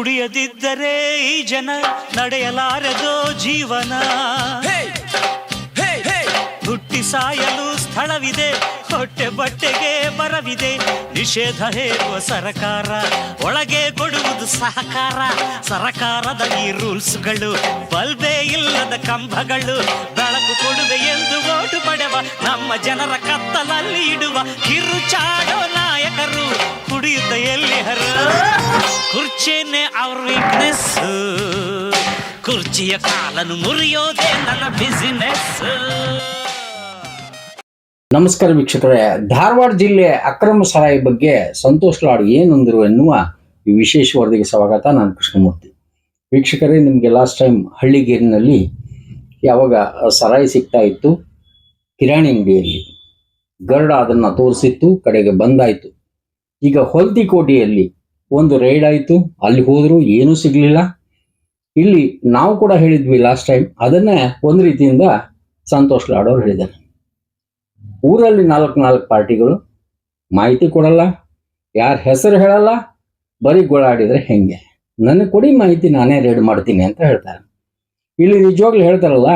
ಕುಡಿಯದಿದ್ದರೆ ಈ ಜನ ನಡೆಯಲಾರದು ಜೀವನ. ಹುಟ್ಟಿ ಸಾಯಲು ಸ್ಥಳವಿದೆ ಹೊಟ್ಟೆ ಬಟ್ಟೆಗೆ ಬರವಿದೆ. ನಿಷೇಧ ಹೇರುವ ಸರಕಾರ ಒಳಗೆ ಕೊಡುವುದು ಸಹಕಾರ. ಸರಕಾರದ ಈ ರೂಲ್ಸ್ಗಳು, ಬಲ್ಬೇ ಇಲ್ಲದ ಕಂಬಗಳು. ಬೆಳಕು ಕೊಡುವೆ ಎಂದು ಓಟು ಪಡೆವ, ನಮ್ಮ ಜನರ ಕತ್ತಲಲ್ಲಿ ಇಡುವ ಕಿರುಚಾಡೋ ನಾಯಕರು ಕುಡಿಯುತ್ತ ಎಲ್ಲಿ ಹರ. ಕುರ್ಚೇನೆ ಅವ್ರ ವೀಕ್ನೆಸ್ ಕುರ್ಚಿಯ ಕಾಲನ್ನು ಮುರಿಯೋದೇ ನನ್ನ ಬಿಸಿನೆಸ್ ನಮಸ್ಕಾರ ವೀಕ್ಷಕರೇ. ಧಾರವಾಡ ಜಿಲ್ಲೆ ಅಕ್ರಮ ಸರಾಯಿ ಬಗ್ಗೆ ಸಂತೋಷ್ ಲಾಡ್ ಏನಂದ್ರು ಎನ್ನುವ ಈ ವಿಶೇಷ ವರದಿಗೆ ಸ್ವಾಗತ. ನಾನು ಕೃಷ್ಣಮೂರ್ತಿ. ವೀಕ್ಷಕರೇ, ನಿಮಗೆ ಲಾಸ್ಟ್ ಟೈಮ್ ಹಳ್ಳಿಗೇರಿನಲ್ಲಿ ಯಾವಾಗ ಸರಾಯಿ ಸಿಗ್ತಾ ಇತ್ತು? ಕಿರಾಣಿ ಅಂಗಡಿಯಲ್ಲಿ. ಗರುಡ ಅದನ್ನು ತೋರಿಸಿತ್ತು, ಕಡೆಗೆ ಬಂದಾಯಿತು. ಈಗ ಹೊಲ್ತಿಕೋಟೆಯಲ್ಲಿ ಒಂದು ರೈಡ್ ಆಯಿತು. ಅಲ್ಲಿ ಹೋದರೂ ಏನೂ ಸಿಗಲಿಲ್ಲ. ಇಲ್ಲಿ ನಾವು ಕೂಡ ಹೇಳಿದ್ವಿ ಲಾಸ್ಟ್ ಟೈಮ್ ಅದನ್ನೇ ಒಂದು ರೀತಿಯಿಂದ ಸಂತೋಷ್ ಲಾಡೋರು ಹೇಳಿದ್ದಾರೆ. ಊರಲ್ಲಿ ನಾಲ್ಕು ನಾಲ್ಕು ಪಾರ್ಟಿಗಳು, ಮಾಹಿತಿ ಕೊಡಲ್ಲ, ಯಾರ ಹೆಸರು ಹೇಳಲ್ಲ ಬರೀ ಗೋಳಾಡಿದ್ರೆ ಹೆಂಗೆ? ನನಗೆ ಕೊಡಿ ಮಾಹಿತಿ ನಾನೇ ರೇಡ್ ಮಾಡ್ತೀನಿ ಅಂತ ಹೇಳ್ತಾರೆ. ಇಲ್ಲಿ ನಿಜವಾಗ್ಲು ಹೇಳ್ತಾರಲ್ಲ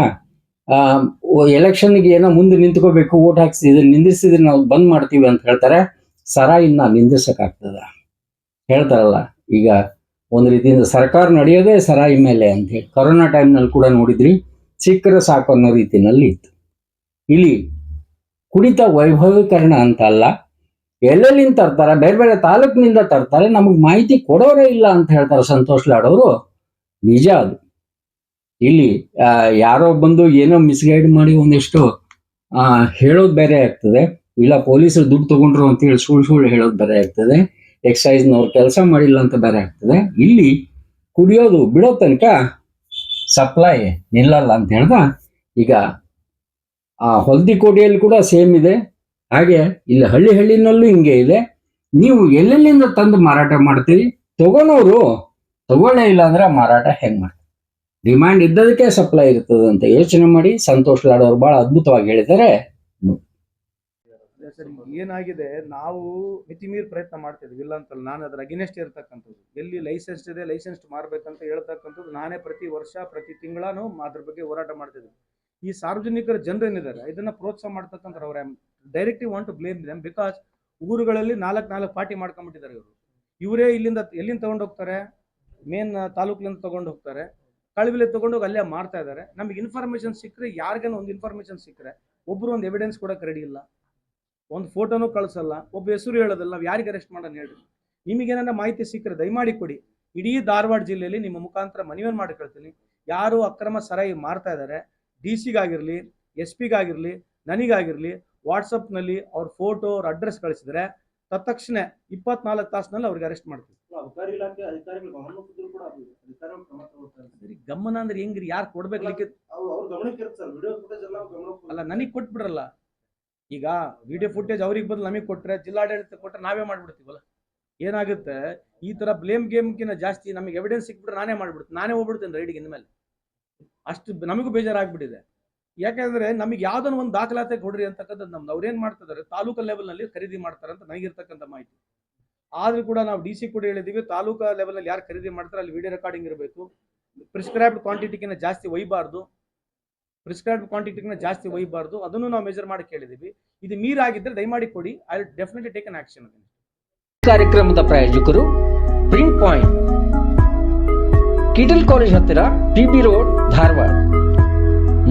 ಎಲೆಕ್ಷನ್ಗೆ ಏನೋ ಮುಂದೆ ನಿಂತ್ಕೋಬೇಕು ಓಟ್ ಹಾಕ್ಸಿದ್ರೆ ನಿಂದಿಸಿದ್ರೆ ನಾವು ಬಂದ್ ಮಾಡ್ತೀವಿ ಅಂತ ಹೇಳ್ತಾರೆ. ಸರಾಯಿನ ನಿಂದಿಸಕ್ಕಾಗ್ತದ ಹೇಳ್ತಾರಲ್ಲ, ಈಗ ಒಂದು ರೀತಿಯಿಂದ ಸರ್ಕಾರ ನಡೆಯೋದೇ ಸರಾಯಿ ಮೇಲೆ ಅಂತ ಹೇಳಿ. ಕೊರೋನಾ ಟೈಮ್ನಲ್ಲಿ ಕೂಡ ನೋಡಿದ್ರಿ, ಸಿಕ್ಕರೆ ಸಾಕು ಅನ್ನೋ ರೀತಿನಲ್ಲಿ ಇತ್ತು. ಇಲ್ಲಿ ಕುಡಿತ ವೈಭವೀಕರಣ ಅಂತ ಅಲ್ಲ ಎಲ್ಲೆಲ್ಲಿಂದ ತರ್ತಾರೆ? ಬೇರೆ ಬೇರೆ ತಾಲೂಕಿನಿಂದ ತರ್ತಾರೆ. ನಮಗೆ ಮಾಹಿತಿ ಕೊಡೋರೇ ಇಲ್ಲ ಅಂತ ಹೇಳ್ತಾರೆ ಸಂತೋಷ್ ಲಾಡ್ ಅವರು. ನಿಜ ಅದು. ಇಲ್ಲಿ ಯಾರೋ ಬಂದು ಏನೋ ಮಿಸ್ಗೈಡ್ ಮಾಡಿ ಒಂದಿಷ್ಟು ಹೇಳೋದು ಬೇರೆ ಆಗ್ತದೆ. ಇಲ್ಲ, ಪೊಲೀಸರು ದುಡ್ಡು ತಗೊಂಡ್ರು ಅಂತ ಹೇಳಿ ಸುಳ್ಳು ಸುಳ್ಳು ಹೇಳೋದು ಬೇರೆ ಆಗ್ತದೆ. ಎಕ್ಸೈಸ್ನವ್ರು ಕೆಲಸ ಮಾಡಿಲ್ಲ ಅಂತ ಬೇರೆ ಆಗ್ತದೆ. ಇಲ್ಲಿ ಕುಡಿಯೋದು ಬಿಡೋ ತನಕ ಸಪ್ಲೈ ನಿಲ್ಲಲ್ಲ ಅಂತ ಹೇಳ್ದ. ಈಗ, ಆ ಹೊಲ್ದಿಕೋಟೆಯಲ್ಲಿ ಕೂಡ ಸೇಮ್ ಇದೆ. ಹಾಗೆ ಇಲ್ಲಿ ಹಳ್ಳಿ ಹಳ್ಳಿನಲ್ಲೂ ಹಿಂಗೆ ಇದೆ. ನೀವು ಎಲ್ಲೆಲ್ಲಿಂದ ತಂದು ಮಾರಾಟ ಮಾಡ್ತೀರಿ? ತಗೊಳೋರು ತಗೊಳ್ಳೇ ಇಲ್ಲ ಅಂದ್ರೆ ಮಾರಾಟ ಹೆಂಗ್ ಮಾಡ್ತಾರೆ? ಡಿಮ್ಯಾಂಡ್ ಇದ್ದದಕ್ಕೆ ಸಪ್ಲೈ ಇರ್ತದೆ ಅಂತ ಯೋಚನೆ ಮಾಡಿ ಸಂತೋಷ್ ಲಾಡೋರು ಬಹಳ ಅದ್ಭುತವಾಗಿ ಹೇಳಿದ್ದಾರೆ. ಏನಾಗಿದೆ? ನಾವು ಮಿತಿಮೀರ್ ಪ್ರಯತ್ನ ಮಾಡ್ತಿದ್ವಿ. ಇಲ್ಲ ಅಂತ ನಾನು ಅದರ ಅಗಿನೆಸ್ಟ್ ಇರ್ತಕ್ಕಂಥದ್ದು. ಎಲ್ಲಿ ಲೈಸೆನ್ಸ್ ಇದೆ ಲೈಸೆನ್ಸ್ ಮಾರ್ಬೇಕಂತ ಹೇಳ್ತಕ್ಕಂಥದ್ದು ನಾನೇ ಪ್ರತಿ ವರ್ಷ, ಪ್ರತಿ ತಿಂಗಳಾನು ಅದ್ರ ಬಗ್ಗೆ ಹೋರಾಟ ಮಾಡ್ತಿದ್ವಿ. ಈ ಸಾರ್ವಜನಿಕರ ಜನರೇನಿದ್ದಾರೆ ಇದನ್ನ ಪ್ರೋತ್ಸಾಹ ಮಾಡ್ತಕ್ಕಂಥ ಅವ್ರ. Directly want to blame them because ಊರುಗಳಲ್ಲಿ ನಾಲ್ಕು ನಾಲ್ಕು ಪಾರ್ಟಿ ಮಾಡ್ಕೊಂಡ್ಬಿಟ್ಟಿದ್ದಾರೆ ಇವರು. ಇವರೇ ಇಲ್ಲಿಂದ ಎಲ್ಲಿಂದ ತೊಗೊಂಡು ಹೋಗ್ತಾರೆ? ಮೇನ್ ತಾಲೂಕಿನಿಂದ ತಗೊಂಡು ಹೋಗ್ತಾರೆ. ಕಳವಿಲೆ ತಗೊಂಡೋಗಿ ಅಲ್ಲೇ ಮಾಡ್ತಾ ಇದ್ದಾರೆ. ನಮಗೆ ಇನ್ಫಾರ್ಮೇಶನ್ ಸಿಕ್ಕರೆ ಯಾರಿಗೇನು ಒಂದು ಇನ್ಫಾರ್ಮೇಶನ್ ಸಿಕ್ಕರೆ ಒಬ್ಬರು ಒಂದು ಎವಿಡೆನ್ಸ್ ಕೂಡ ರೆಡಿ ಇಲ್ಲ. ಒಂದು ಫೋಟೋನೂ ಕಳಿಸಲ್ಲ. ಒಬ್ಬ ಹೆಸರು ಹೇಳೋದಿಲ್ಲ. ನಾವು ಯಾರಿಗೆ ಅರೆಸ್ಟ್ ಮಾಡೋಣ ಹೇಳ್ರಿ. ನಿಮಗೇನಾರ ಮಾಹಿತಿ ಸಿಕ್ಕರೆ ದಯಮಾಡಿ ಕೊಡಿ. ಇಡೀ ಧಾರವಾಡ ಜಿಲ್ಲೆಯಲ್ಲಿ ನಿಮ್ಮ ಮುಖಾಂತರ ಮನವಿಯನ್ನು ಮಾಡಿ ಕೇಳ್ತೀನಿ. ಯಾರು ಅಕ್ರಮ ಸರಾಯಿ ಮಾರ್ತಾ ಇದ್ದಾರೆ? ಡಿ ಸಿಗಾಗಿರಲಿ ಎಸ್ ಪಿಗಾಗಿರಲಿ ನನಗಾಗಿರಲಿ ವಾಟ್ಸಪ್ನಲ್ಲಿ ಅವ್ರ ಫೋಟೋ ಅವ್ರ ಅಡ್ರೆಸ್ ಕಳಿಸಿದ್ರೆ ತತ್ಕ್ಷಣ ಇಪ್ಪತ್ನಾಲ್ಕು ತಾಸಿನಲ್ಲಿ ಅವ್ರಿಗೆ ಅರೆಸ್ಟ್ ಮಾಡ್ತೀವಿ. ಗಮನ ಅಂದ್ರೆ ಹೆಂಗ್ರಿ ಯಾರು ಕೊಡ್ಬೇಕು ಅಲ್ಲ ನನಗೆ ಕೊಟ್ಬಿಡ್ರಲ್ಲ. ಈಗ ವಿಡಿಯೋ ಫುಟೇಜ್ ಅವ್ರಿಗೆ ಬದಲು ನಮಗೆ ಕೊಟ್ರೆ ಜಿಲ್ಲಾಡಳಿತ ಕೊಟ್ರೆ ನಾವೇ ಮಾಡ್ಬಿಡ್ತೀವಲ್ಲ. ಏನಾಗುತ್ತೆ? ಈ ತರ ಬ್ಲೇಮ್ ಗೇಮ್ಗಿನ ಜಾಸ್ತಿ ನಮಗೆ ಎವಿಡೆನ್ಸ್ ಸಿಕ್ಬಿಟ್ರೆ ನಾನೇ ಮಾಡ್ಬಿಡ್ತೀನಿ. ನಾನೇ ಹೋಗ್ಬಿಡ್ತೇನೆ ರೈಡಿಗೆ ಇನ್ಮೇಲೆ. ಅಷ್ಟು ನಮಗೂ ಬೇಜಾರಾಗ್ಬಿಟ್ಟಿದೆ. ಯಾಕಂದ್ರೆ ನಮಗೆ ಯಾವ್ದನ್ನ ಒಂದು ದಾಖಲಾತಿ ಕೊಡ್ರಿ ಅಂತಕ್ಕಂಥದ್ದು ನಮ್ದು. ಅವ್ರೇನ್ ಮಾಡ್ತಿದ್ದಾರೆ ಲೆವೆಲ್ನಲ್ಲಿ ಖರೀದಿ ಮಾಡ್ತಾರೆ ಅಂತ ನನಗಿರ್ತಕ್ಕಂಥ ಮಾಹಿತಿ. ಆದ್ರೂ ಕೂಡ ನಾವು ಡಿ ಸಿ ಕೂಡ ಹೇಳಿದೀವಿ ತಾಲೂಕಾ ಲೆವೆಲಲ್ಲಿ ಯಾರು ಖರೀದಿ ಮಾಡ್ತಾರೆ ಅಲ್ಲಿ ವಿಡಿಯೋ ರೆಕಾರ್ಡಿಂಗ್ ಇರಬೇಕು. ಪ್ರಿಸ್ಕ್ರೈಬ್ಡ್ ಕ್ವಾಂಟಿಟಿಕಿನ ಜಾಸ್ತಿ ಒಯ್ಯಬಾರ್ದು ಪ್ರಿಸ್ಕ್ರೈಬ್ಡ್ ಕ್ವಾಂಟಿಟಿಕಿನ ಜಾಸ್ತಿ ಒಯ್ಯಬಾರ್ದು ಅದನ್ನು ನಾವು ಮೆಜರ್ ಮಾಡಿ ಕೇಳಿದೀವಿ. ಇದು ಮೀರಾಗಿದ್ದರೆ ದಯಮಾಡಿ ಕೊಡಿ. I will definitely take an action ಕಾರ್ಯಕ್ರಮದ ಪ್ರಾಯೋಜಕರು ಪ್ರಿಂಟ್ ಪಾಯಿಂಟ್ ಕಿಟಲ್ ಕಾಲೇಜ್ ಹತ್ತಿರ ಟಿಬಿ ರೋಡ್ ಧಾರವಾಡ.